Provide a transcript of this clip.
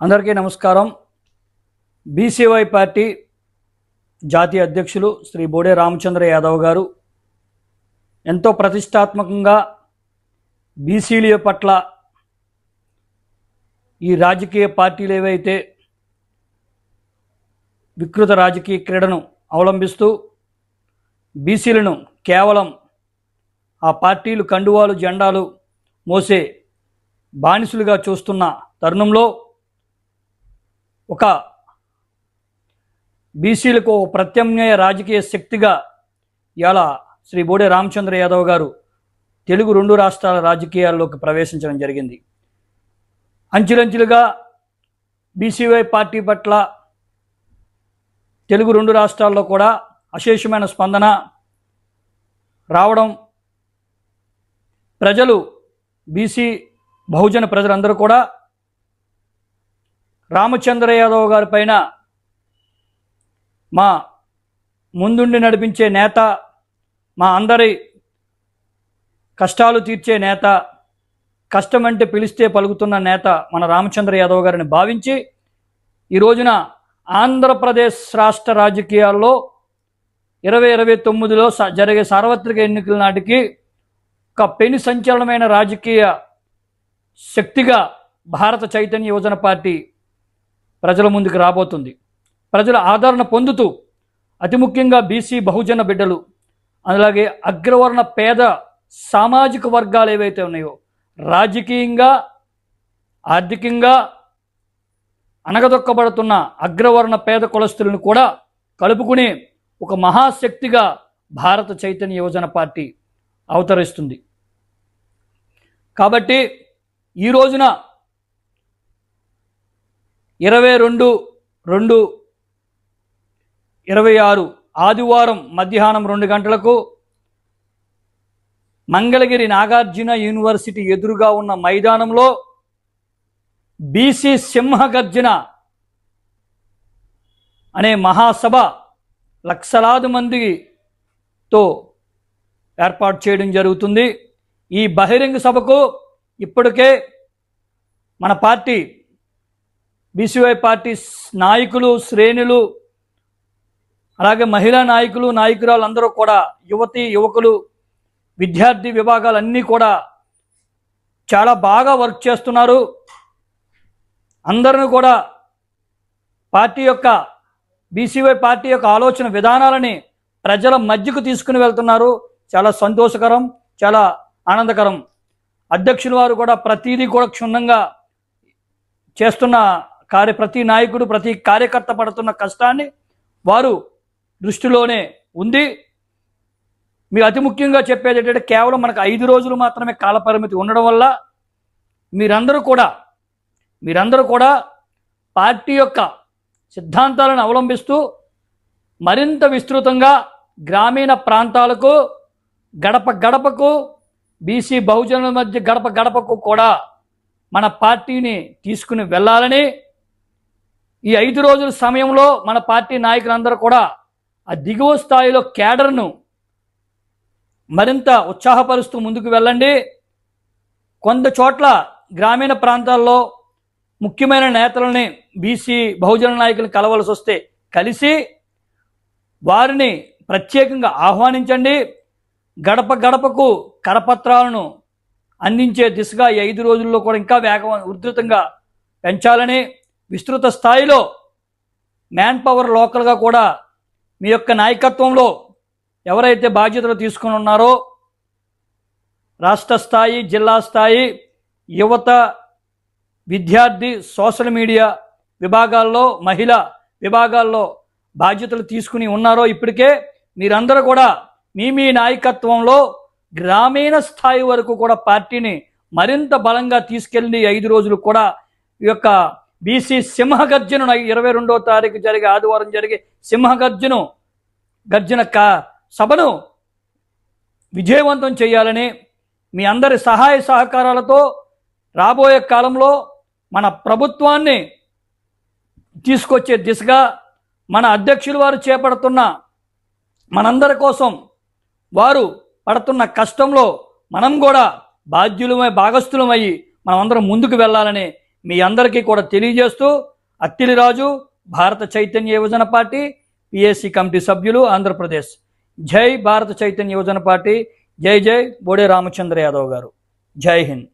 అందరికీ నమస్కారం. BCY party జాతీయ అధ్యక్షులు శ్రీ బోడే రామచంద్ర యాదవ్ గారు ఎంతో ప్రతిష్టాత్మకంగా బీసీల పట్ల ఈ రాజకీయ పార్టీలు ఏవైతే వికృత రాజకీయ క్రీడను అవలంబిస్తూ బీసీలను కేవలం ఆ పార్టీలు కండువాలు జెండాలు మోసే బానిసులుగా చూస్తున్న తరుణంలో ఒక బీసీలకు ప్రత్యామ్నాయ రాజకీయ శక్తిగా ఇవాళ శ్రీ బోడే రామచంద్ర యాదవ్ గారు తెలుగు రెండు రాష్ట్రాల రాజకీయాల్లోకి ప్రవేశించడం జరిగింది. అంచులంచులుగా బీసీవై పార్టీ పట్ల తెలుగు రెండు రాష్ట్రాల్లో కూడా అశేషమైన స్పందన రావడం ప్రజలు బీసీ బహుజన ప్రజలందరూ కూడా రామచంద్ర యాదవ్ గారి పైన మా ముందుండి నడిపించే నేత మా అందరి కష్టాలు తీర్చే నేత కష్టమంటే పిలిస్తే పలుకుతున్న నేత మన రామచంద్ర యాదవ్ గారిని భావించి ఈ రోజున ఆంధ్రప్రదేశ్ రాష్ట్ర రాజకీయాల్లో ఇరవై ఇరవై తొమ్మిదిలో స- జరిగే సార్వత్రిక ఎన్నికల నాటికి ఒక పెను సంచలనమైన రాజకీయ శక్తిగా భారత చైతన్య యువజన పార్టీ ప్రజల ముందుకు రాబోతుంది. ప్రజల ఆదరణ పొందుతూ అతి ముఖ్యంగా బీసీ బహుజన బిడ్డలు అలాగే అగ్రవర్ణ పేద సామాజిక వర్గాలు ఏవైతే ఉన్నాయో రాజకీయంగా ఆర్థికంగా అణగదొక్కబడుతున్న అగ్రవర్ణ పేద కులస్తులను కూడా కలుపుకుని ఒక మహాశక్తిగా భారత చైతన్య యువజన పార్టీ అవతరిస్తుంది. కాబట్టి ఈ రోజున ఇరవై రెండు రెండు ఇరవై ఆరు ఆదివారం మధ్యాహ్నం రెండు గంటలకు మంగళగిరి నాగార్జున యూనివర్సిటీ ఎదురుగా ఉన్న మైదానంలో బీసీ సింహగర్జన అనే మహాసభ లక్షలాది మందితో ఏర్పాటు చేయడం జరుగుతుంది. ఈ బహిరంగ సభకు ఇప్పటికే మన పార్టీ బీసీవై పార్టీ నాయకులు శ్రేణులు అలాగే మహిళా నాయకులు నాయకురాలు అందరూ కూడా యువతి యువకులు విద్యార్థి విభాగాలన్నీ కూడా చాలా బాగా వర్క్ చేస్తున్నారు. అందరిని కూడా పార్టీ యొక్క బీసీవై పార్టీ యొక్క ఆలోచన విధానాలని ప్రజల మధ్యకు తీసుకుని వెళ్తున్నారు. చాలా సంతోషకరం చాలా ఆనందకరం. అధ్యక్షుల వారు కూడా ప్రతిదీ కూడా క్షుణ్ణంగా చేస్తున్న కార్య ప్రతి నాయకుడు ప్రతి కార్యకర్త పడుతున్న కష్టాన్ని వారు దృష్టిలోనే ఉంది. మీరు అతి ముఖ్యంగా చెప్పేది ఏంటంటే కేవలం మనకు ఐదు రోజులు మాత్రమే కాలపరిమితి ఉండడం వల్ల మీరందరూ కూడా మీరందరూ కూడా పార్టీ యొక్క సిద్ధాంతాలను అవలంబిస్తూ మరింత విస్తృతంగా గ్రామీణ ప్రాంతాలకు గడప గడపకు బీసీ బహుజనుల మధ్య గడప గడపకు కూడా మన పార్టీని తీసుకుని వెళ్ళాలని ఈ ఐదు రోజుల సమయంలో మన పార్టీ నాయకులందరూ కూడా ఆ దిగువ స్థాయిలో కేడర్ను మరింత ఉత్సాహపరుస్తూ ముందుకు వెళ్ళండి. కొంత చోట్ల గ్రామీణ ప్రాంతాల్లో ముఖ్యమైన నేతలని బీసీ బహుజన నాయకులను కలవలసి వస్తే కలిసి వారిని ప్రత్యేకంగా ఆహ్వానించండి. గడప గడపకు కరపత్రాలను అందించే దిశగా ఈ ఐదు రోజుల్లో కూడా ఇంకా వేగ ఉధృతంగా పెంచాలని విస్తృత స్థాయిలో మ్యాన్ పవర్ లోకల్గా కూడా మీ యొక్క నాయకత్వంలో ఎవరైతే బాధ్యతలు తీసుకుని ఉన్నారో రాష్ట్ర స్థాయి జిల్లా స్థాయి యువత విద్యార్థి సోషల్ మీడియా విభాగాల్లో మహిళ విభాగాల్లో బాధ్యతలు తీసుకుని ఉన్నారో ఇప్పటికే మీరందరూ కూడా మీ మీ నాయకత్వంలో గ్రామీణ స్థాయి వరకు కూడా పార్టీని మరింత బలంగా తీసుకెళ్ళి ఐదు రోజులు కూడా ఈ యొక్క బీసీ సింహగర్జను ఇరవై రెండో తారీఖు జరిగే ఆదివారం జరిగే సింహగర్జను గర్జన కా సభను విజయవంతం చేయాలని మీ అందరి సహాయ సహకారాలతో రాబోయే కాలంలో మన ప్రభుత్వాన్ని తీసుకొచ్చే దిశగా మన అధ్యక్షులు వారు చేపడుతున్న మనందరి కోసం వారు పడుతున్న కష్టంలో మనం కూడా బాధ్యులమై భాగస్థులమయ్యి మనమందరం ముందుకు వెళ్ళాలని మీ అందరికీ కూడా తెలియజేస్తూ అత్తిలిరాజు భారత చైతన్య యువజన పార్టీ పిఎస్సి కమిటీ సభ్యులు ఆంధ్రప్రదేశ్. జై భారత చైతన్య యువజన పార్టీ. జై జై బోడే రామచంద్ర యాదవ్ గారు. జై హింద్.